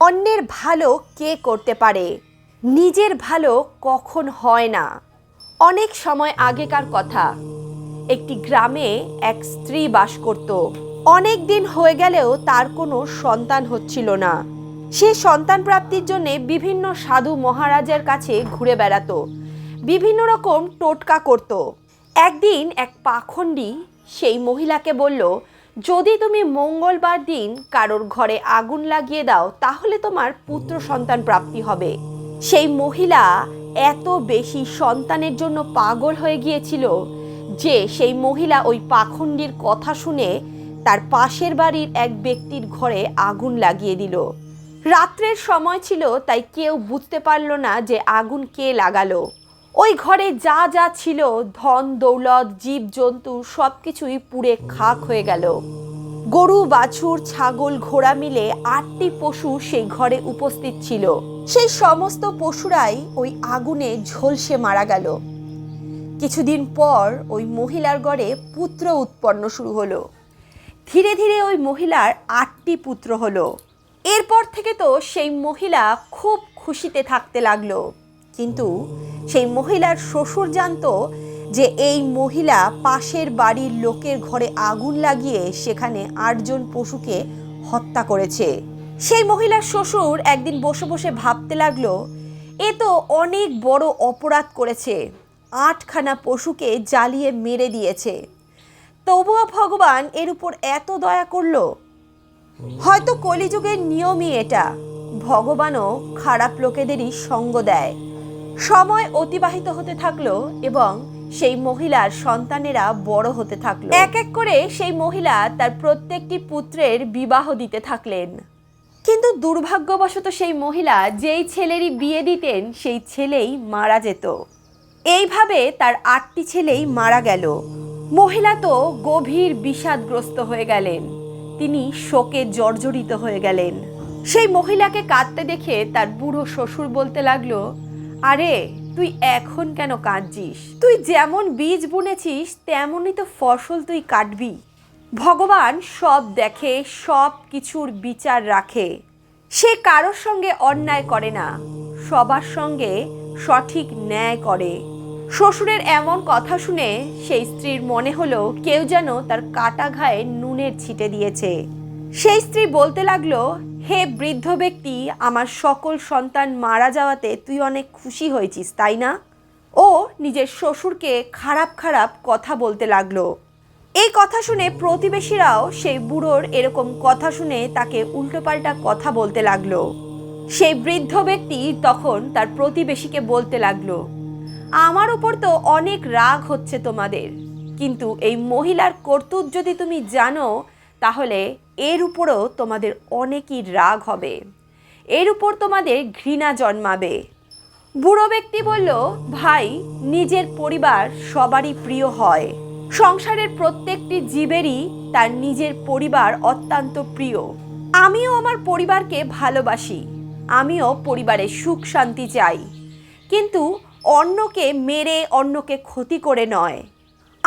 অন্যের ভালো কে করতে পারে? নিজের ভালো কখন হয় না? অনেক সময় আগেকার কথা। একটি গ্রামে এক স্ত্রী বাস করত। অনেক দিন হয়ে গেলেও তার কোনো সন্তান হচ্ছিল না। সে সন্তান প্রাপ্তির জন্য বিভিন্ন সাধু মহারাজের কাছে ঘুরে বেড়াতো। বিভিন্ন রকম টোটকা করত। একদিন এক পাখণ্ডী সেই মহিলাকে বলল যদি তুমি মঙ্গলবার দিন কারোর ঘরে আগুন লাগিয়ে দাও, তাহলে তোমার পুত্র সন্তান প্রাপ্তি হবে। সেই মহিলা এত বেশি সন্তানের জন্য পাগল হয়ে গিয়েছিল যে সেই মহিলা ওই পাখণ্ডির কথা শুনে তার পাশের বাড়ির এক ব্যক্তির ঘরে আগুন লাগিয়ে দিল। রাত্রের সময় ছিল, তাই কেউ বুঝতে পারল না যে আগুন কে লাগালো। ওই ঘরে যা যা ছিল, ধন, দৌলত, জীব, জন্তু সব কিছুই পুড়ে খাক হয়ে গেল। গরু, বাছুর, ছাগল, ঘোড়া মিলে আটটি পশু সেই ঘরে উপস্থিত ছিল। সেই সমস্ত পশুরাই ওই আগুনে ঝলসে মারা গেল। কিছুদিন পর ওই মহিলার ঘরে পুত্র উৎপন্ন শুরু হলো। ধীরে ধীরে ওই মহিলার আটটি পুত্র হলো। এরপর থেকে তো সেই মহিলা খুব খুশিতে থাকতে লাগল। কিন্তু সেই মহিলার শ্বশুর জানতো যে এই মহিলা পাশের বাড়ির লোকের ঘরে আগুন লাগিয়ে সেখানে আটজন পশুকে হত্যা করেছে। সেই মহিলার শ্বশুর একদিন বসে বসে ভাবতে লাগল, এ তো অনেক বড় অপরাধ করেছে। আটখানা পশুকে জ্বালিয়ে মেরে দিয়েছে। তবুও ভগবান এর উপর এত দয়া করল? হয়তো কলিযুগের নিয়মই এটা। ভগবানও খারাপ লোকেদেরই সঙ্গ দেয়। সময় অতিবাহিত হতে থাকল এবং সেই মহিলার সন্তানেরা বড় হতে থাকল। এক এক করে সেই মহিলা তার প্রত্যেকটি পুত্রের বিবাহ দিতে থাকলেন। কিন্তু দুর্ভাগ্যবশত সেই মহিলা যেই ছেলেরই বিয়ে দিতেন, সেই ছেলেই মারা যেত। এইভাবে তার আটটি ছেলেই মারা গেল। মহিলা তো গভীর বিষাদগ্রস্ত হয়ে গেলেন। তিনি শোকে জর্জরিত হয়ে গেলেন। সেই মহিলাকে কাঁদতে দেখে তার বুড়ো শ্বশুর বলতে লাগল আরে, তুই এখন কেন কাঁদছিস? তুই যেমন বীজ বুনেছিস, তেমনই তো ফসল তুই কাটবি। ভগবান সব দেখে, সব কিছুর বিচার রাখে। সে কারোর সঙ্গে অন্যায় করে না, সবার সঙ্গে সঠিক ন্যায় করে। শ্বশুরের এমন কথা শুনে সেই স্ত্রীর মনে হলো কেউ যেন তার কাটা ঘায়ে নুনের ছিটে দিয়েছে। সেই স্ত্রী বলতে লাগল হে বৃদ্ধ ব্যক্তি, আমার সকল সন্তান মারা যাওয়াতে তুই অনেক খুশি হয়েছিস, তাই না? ও নিজের শ্বশুরকে খারাপ খারাপ কথা বলতে লাগল। এই কথা শুনে প্রতিবেশীরাও সেই বুড়োর এরকম কথা শুনে তাকে উল্টোপাল্টা কথা বলতে লাগল। সেই বৃদ্ধ ব্যক্তি তখন তার প্রতিবেশীকে বলতে লাগল, আমার উপর তো অনেক রাগ হচ্ছে তোমাদের, কিন্তু এই মহিলার কর্তুত যদি তুমি জানো তাহলে এর উপরও তোমাদের অনেকই রাগ হবে। এর উপর তোমাদের ঘৃণা জন্মাবে। বুড়ো ব্যক্তি বলল, ভাই, নিজের পরিবার সবারই প্রিয় হয়। সংসারের প্রত্যেকটি জীবেরই তার নিজের পরিবার অত্যন্ত প্রিয়। আমিও আমার পরিবারকে ভালোবাসি। আমিও পরিবারে সুখ শান্তি চাই। কিন্তু অন্যকে মেরে অন্যকে ক্ষতি করে নয়।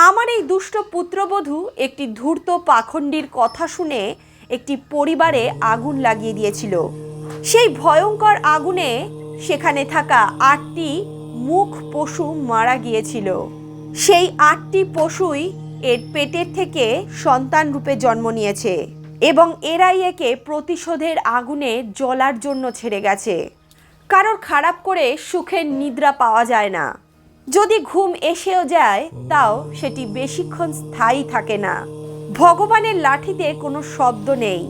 আমার এই দুষ্ট পুত্রবধূ একটি ধূর্ত পাখণ্ডির কথা শুনে একটি পরিবারে আগুন লাগিয়ে দিয়েছিল। সেই ভয়ঙ্কর আগুনে সেখানে থাকা আটটি মুখ পশু মারা গিয়েছিল। সেই আটটি পশুই এর পেটের থেকে সন্তান রূপে জন্ম নিয়েছে এবং এরাই একে প্রতিশোধের আগুনে জ্বলার জন্য ছেড়ে গেছে। কারোর খারাপ করে সুখের নিদ্রা পাওয়া যায় না। যদি ঘুম এসেও যায়, তাও সেটি বেশিক্ষণ স্থায়ী থাকে না। ভগবানের লাঠিতে কোনো শব্দ নেই।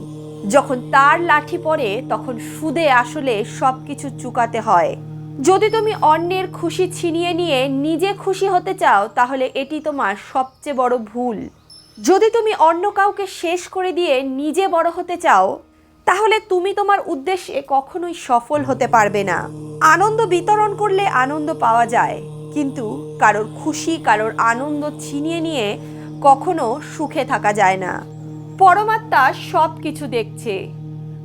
যখন তার লাঠি পড়ে, তখন সুদে আসলে সব কিছু চুকাতে হয়। যদি তুমি অন্যের খুশি ছিনিয়ে নিয়ে নিজে খুশি হতে চাও, তাহলে এটি তোমার সবচেয়ে বড় ভুল। যদি তুমি অন্য কাউকে শেষ করে দিয়ে নিজে বড় হতে চাও, তাহলে তুমি তোমার উদ্দেশ্যে কখনোই সফল হতে পারবে না। আনন্দ বিতরণ করলে আনন্দ পাওয়া যায়। কিন্তু কারোর খুশি, কারোর আনন্দ ছিনিয়ে নিয়ে কখনো সুখে থাকা যায় না। পরমাত্মা সব কিছু দেখছে।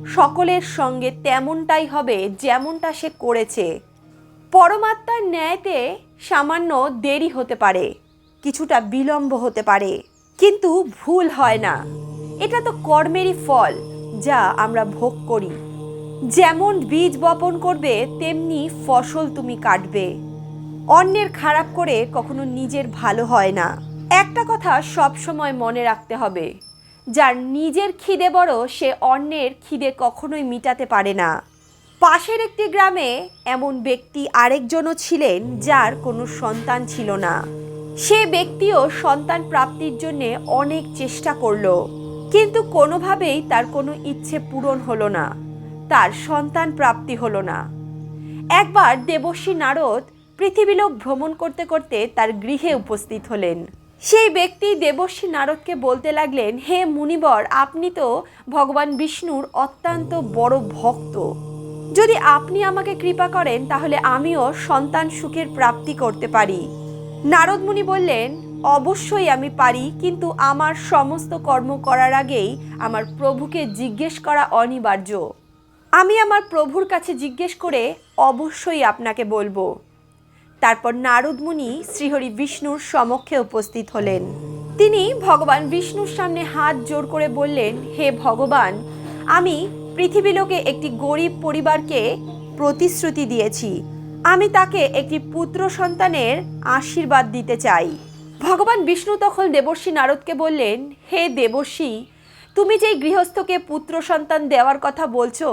সকলের সঙ্গে তেমনটাই হবে যেমনটা সে করেছে। পরমাত্মার ন্যায়তে সামান্য দেরি হতে পারে, কিছুটা বিলম্ব হতে পারে, কিন্তু ভুল হয় না। এটা তো কর্মেরই ফল যা আমরা ভোগ করি। যেমন বীজ বপন করবে, তেমনি ফসল তুমি কাটবে। অন্যের খারাপ করে কখনো নিজের ভালো হয় না। একটা কথা সব সময় মনে রাখতে হবে, যার নিজের খিদে বড়, সে অন্যের খিদে কখনোই মিটাতে পারে না। পাশের একটি গ্রামে এমন ব্যক্তি আরেকজনও ছিলেন যার কোনো সন্তান ছিল না। সে ব্যক্তিও সন্তান প্রাপ্তির জন্য অনেক চেষ্টা করল, কিন্তু কোনোভাবেই তার কোনো ইচ্ছে পূরণ হলো না, তার সন্তান প্রাপ্তি হলো না। একবার দেবশ্রী নারদ পৃথিবীলোক ভ্রমণ করতে করতে তার গৃহে উপস্থিত হলেন। সেই ব্যক্তি দেবশ্রী নারদকে বলতে লাগলেন, হে মুনিবর, আপনি তো ভগবান বিষ্ণুর অত্যন্ত বড় ভক্ত। যদি আপনি আমাকে কৃপা করেন, তাহলে আমিও সন্তান সুখের প্রাপ্তি করতে পারি। নারদ মুনি বললেন, অবশ্যই আমি পারি, কিন্তু আমার সমস্ত কর্ম করার আগেই আমার প্রভুকে জিজ্ঞেস করা অনিবার্য। আমি আমার প্রভুর কাছে জিজ্ঞেস করে অবশ্যই আপনাকে বলব। তারপর নারদ মুনি শ্রীহরি বিষ্ণুর সমক্ষে উপস্থিত হলেন। তিনি ভগবান বিষ্ণুর সামনে হাত জোর করে বললেন, হে ভগবান, আমি পৃথিবীলোকে একটি গরিব পরিবারকে প্রতিশ্রুতি দিয়েছি। আমি তাকে একটি পুত্র সন্তানের আশীর্বাদ দিতে চাই। ভগবান বিষ্ণু তখন দেবর্ষী নারদকে বললেন, হে দেবর্ষী, তুমি যেই গৃহস্থকে পুত্র সন্তান দেওয়ার কথা বলছো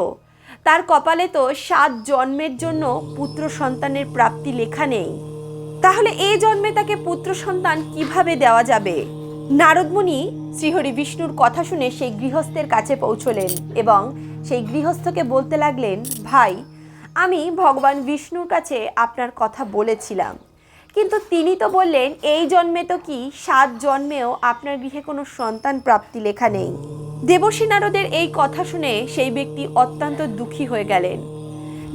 তার কপালে তো সাত জন্মের জন্য পুত্র সন্তানের প্রাপ্তি লেখা নেই। তাহলে এই জন্মে তাকে পুত্র সন্তান কীভাবে দেওয়া যাবে? নারদমুনি শ্রীহরি বিষ্ণুর কথা শুনে সেই গৃহস্থের কাছে পৌঁছলেন এবং সেই গৃহস্থকে বলতে লাগলেন, ভাই, আমি ভগবান বিষ্ণুর কাছে আপনার কথা বলেছিলাম। কিন্তু তিনি তো বললেন, এই জন্মে তো কি সাত জন্মেও আপনার গৃহে কোনো সন্তান প্রাপ্তি লেখা নেই। দেবশ্রী নারদের এই কথা শুনে সেই ব্যক্তি অত্যন্ত দুঃখী হয়ে গেলেন।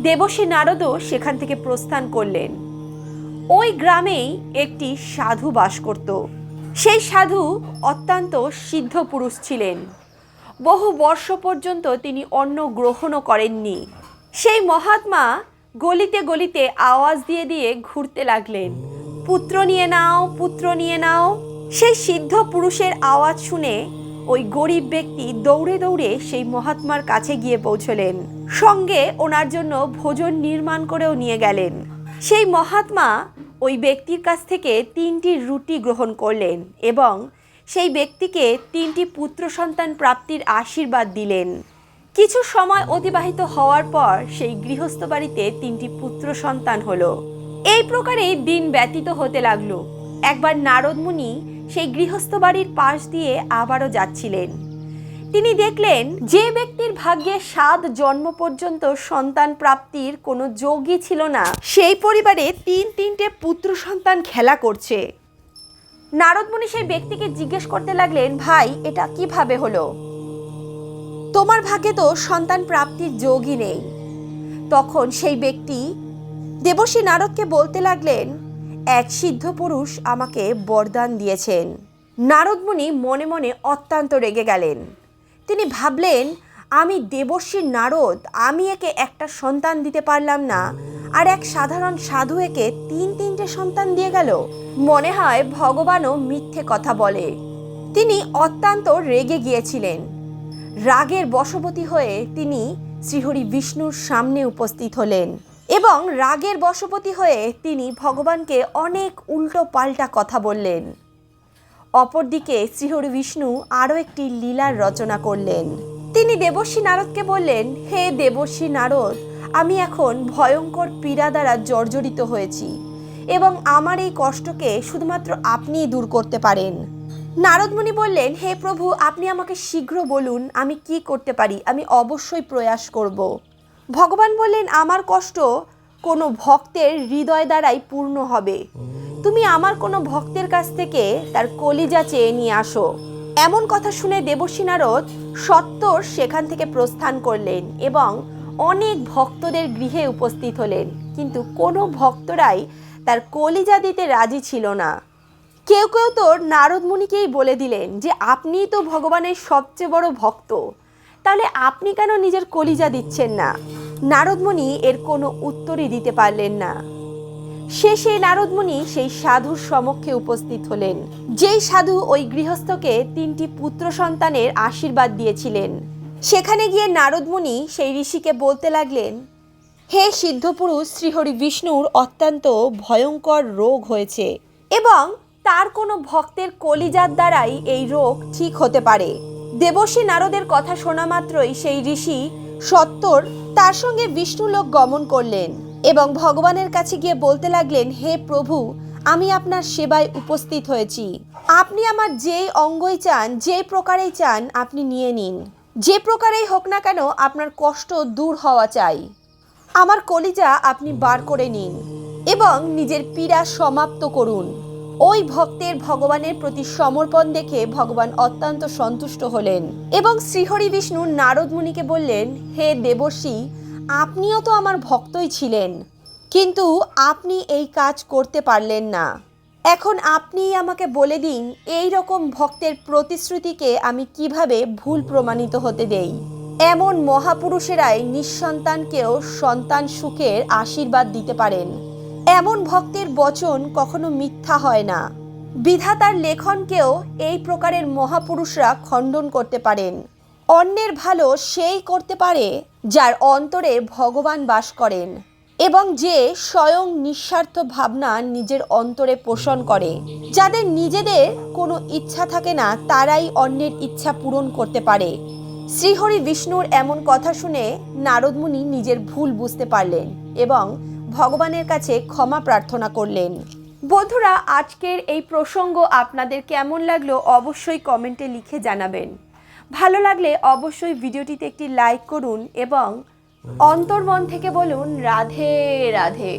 দেবশ্রী নারদও সেখান থেকে প্রস্থান করলেন। ওই গ্রামেই একটি সাধু বাস করত। সেই সাধু অত্যন্ত সিদ্ধ পুরুষ ছিলেন। বহু বর্ষ পর্যন্ত তিনি অন্ন গ্রহণও করেননি। সেই মহাত্মা গলিতে গলিতে আওয়াজ দিয়ে দিয়ে ঘুরতে লাগলেন। পুত্র নিয়ে নাও, পুত্র নিয়ে নাও। সেই সিদ্ধ পুরুষের আওয়াজ শুনে ওই গরিব ব্যক্তি দৌড়ে দৌড়ে সেই মহাত্মার কাছে গিয়ে পৌঁছলেন। সঙ্গে ওনার জন্য ভোজন নির্মাণ করেও নিয়ে গেলেন। সেই মহাত্মা ওই ব্যক্তির কাছ থেকে তিনটি রুটি গ্রহণ করলেন এবং সেই ব্যক্তিকে তিনটি পুত্র সন্তান প্রাপ্তির আশীর্বাদ দিলেন। কিছু সময় অতিবাহিত হওয়ার পর সেই গৃহস্থ বাড়িতে তিনটি পুত্র সন্তান হলো। এই প্রকারেই দিন ব্যতীত হতে লাগল। একবার নারদ মুনি সেই গৃহস্থ বাড়ির পাশ দিয়ে আবারও যাচ্ছিলেন। তিনি দেখলেন যে ব্যক্তির ভাগ্যে সাত জন্ম পর্যন্ত সন্তান প্রাপ্তির কোনো যোগই ছিল না। সেই পরিবারে তিন তিনটে পুত্র সন্তান খেলা করছে। নারদমণি সেই ব্যক্তিকে জিজ্ঞেস করতে লাগলেন, ভাই, এটা কীভাবে হলো? তোমার ভাগ্যে তো সন্তান প্রাপ্তির যোগই নেই। তখন সেই ব্যক্তি দেবশ্রী নারদকে বলতে লাগলেন এক সিদ্ধ পুরুষ আমাকে বরদান দিয়েছেন। নারদমুনি মনে মনে অত্যন্ত রেগে গেলেন। তিনি ভাবলেন, আমি দেবশ্রী নারদ, আমি একে একটা সন্তান দিতে পারলাম না, আর এক সাধারণ সাধু একে তিন তিনটে সন্তান দিয়ে গেল। মনে হয় ভগবানও মিথ্যে কথা বলে। তিনি অত্যন্ত রেগে গিয়েছিলেন। রাগের বশবতী হয়ে তিনি শ্রীহরি বিষ্ণুর সামনে উপস্থিত হলেন। এবং রাগের বশবতী হয়ে তিনি ভগবানকে অনেক উল্টো পাল্টা কথা বললেন। অপরদিকে শ্রীহরি বিষ্ণু আরও একটি লীলার রচনা করলেন। তিনি দেবশ্রী নারদকে বললেন, হে দেবশ্রী নারদ, আমি এখন ভয়ঙ্কর পীড়া দ্বারা জর্জরিত হয়েছি এবং আমার এই কষ্টকে শুধুমাত্র আপনিই দূর করতে পারেন। নারদমণি বললেন, হে প্রভু, আপনি আমাকে শীঘ্র বলুন, আমি কি করতে পারি? আমি অবশ্যই প্রয়াস করব। ভগবান বললেন, আমার কষ্ট কোনো ভক্তের হৃদয় দ্বারাই পূর্ণ হবে। তুমি আমার কোনো ভক্তের কাছ থেকে তার কলিজা চেয়ে নিয়ে আসো। এমন কথা শুনে দেবশ্রী নারদ সত্তর সেখান থেকে প্রস্থান করলেন এবং অনেক ভক্তদের গৃহে উপস্থিত হলেন। কিন্তু কোনো ভক্তরাই তার কলিজা দিতে রাজি ছিল না। কেউ কেউ তো নারদ মুনিকেই বলে দিলেন যে আপনিই তো ভগবানের সবচেয়ে বড় ভক্ত। তাহলে আপনি কেন নিজের কলিজা দিচ্ছেন না? নারদমণি এর কোনো উত্তরই দিতে পারলেন না। শেষে নারদমণি সেই সাধুর সমক্ষে উপস্থিত হলেন। যেই সাধু ওই গৃহস্থকে তিনটি পুত্র সন্তানের আশীর্বাদ দিয়েছিলেন। সেখানে গিয়ে নারদমুনি সেই ঋষিকে বলতে লাগলেন, হে সিদ্ধপুরুষ শ্রীহরি বিষ্ণুর অত্যন্ত ভয়ঙ্কর রোগ হয়েছে এবং তার কোনো ভক্তের কলিজার দ্বারাই এই রোগ ঠিক হতে পারে। দেবর্ষী নারদের কথা শোনা মাত্রই সেই ঋষি সত্তর তার সঙ্গে বিষ্ণুলোক গমন করলেন এবং ভগবানের কাছে গিয়ে বলতে লাগলেন, হে প্রভু, আমি আপনার সেবায় উপস্থিত হয়েছি। আপনি আমার যেই অঙ্গই চান যে প্রকারেই চান, আপনি নিয়ে নিন। যে প্রকারেই হোক না কেন, আপনার কষ্ট দূর হওয়া চাই। আমার কলিজা আপনি বার করে নিন এবং নিজের পীড়া সমাপ্ত করুন। ওই ভক্তের ভগবানের প্রতি সমর্পণ দেখে ভগবান অত্যন্ত সন্তুষ্ট হলেন এবং শ্রীহরি বিষ্ণু নারদ মুনিকে বললেন, হে দেবর্ষী, আপনিও তো আমার ভক্তই ছিলেন, কিন্তু আপনি এই কাজ করতে পারলেন না। এখন আপনিই আমাকে বলে দিন, এই রকম ভক্তের প্রতিশ্রুতিকে আমি কীভাবে ভুল প্রমাণিত হতে দেই? এমন মহাপুরুষেরাই নিঃসন্তানকেও সন্তান সুখের আশীর্বাদ দিতে পারেন। এমন ভক্তের বচন কখনো মিথ্যা হয় না। বিধাতার লেখনকেও এই প্রকারের মহাপুরুষরা খণ্ডন করতে পারেন। অন্যের ভালো সেই করতে পারে যার অন্তরে ভগবান বাস করেন এবং যে স্বয়ং নিঃস্বার্থ ভাবনা নিজের অন্তরে পোষণ করে। যাদের নিজেদের কোনো ইচ্ছা থাকে না, তারাই অন্যের ইচ্ছা পূরণ করতে পারে। শ্রীহরি বিষ্ণুর এমন কথা শুনে নারদমুনি নিজের ভুল বুঝতে পারলেন এবং ভগবানের কাছে ক্ষমা প্রার্থনা করলেন। বন্ধুরা, আজকের এই প্রসঙ্গ আপনাদের কেমন লাগল অবশ্যই কমেন্টে লিখে জানাবেন। ভালো লাগলে অবশ্যই ভিডিওটিতে একটি লাইক করুন এবং অন্তর্মন থেকে বলুন, রাধে রাধে।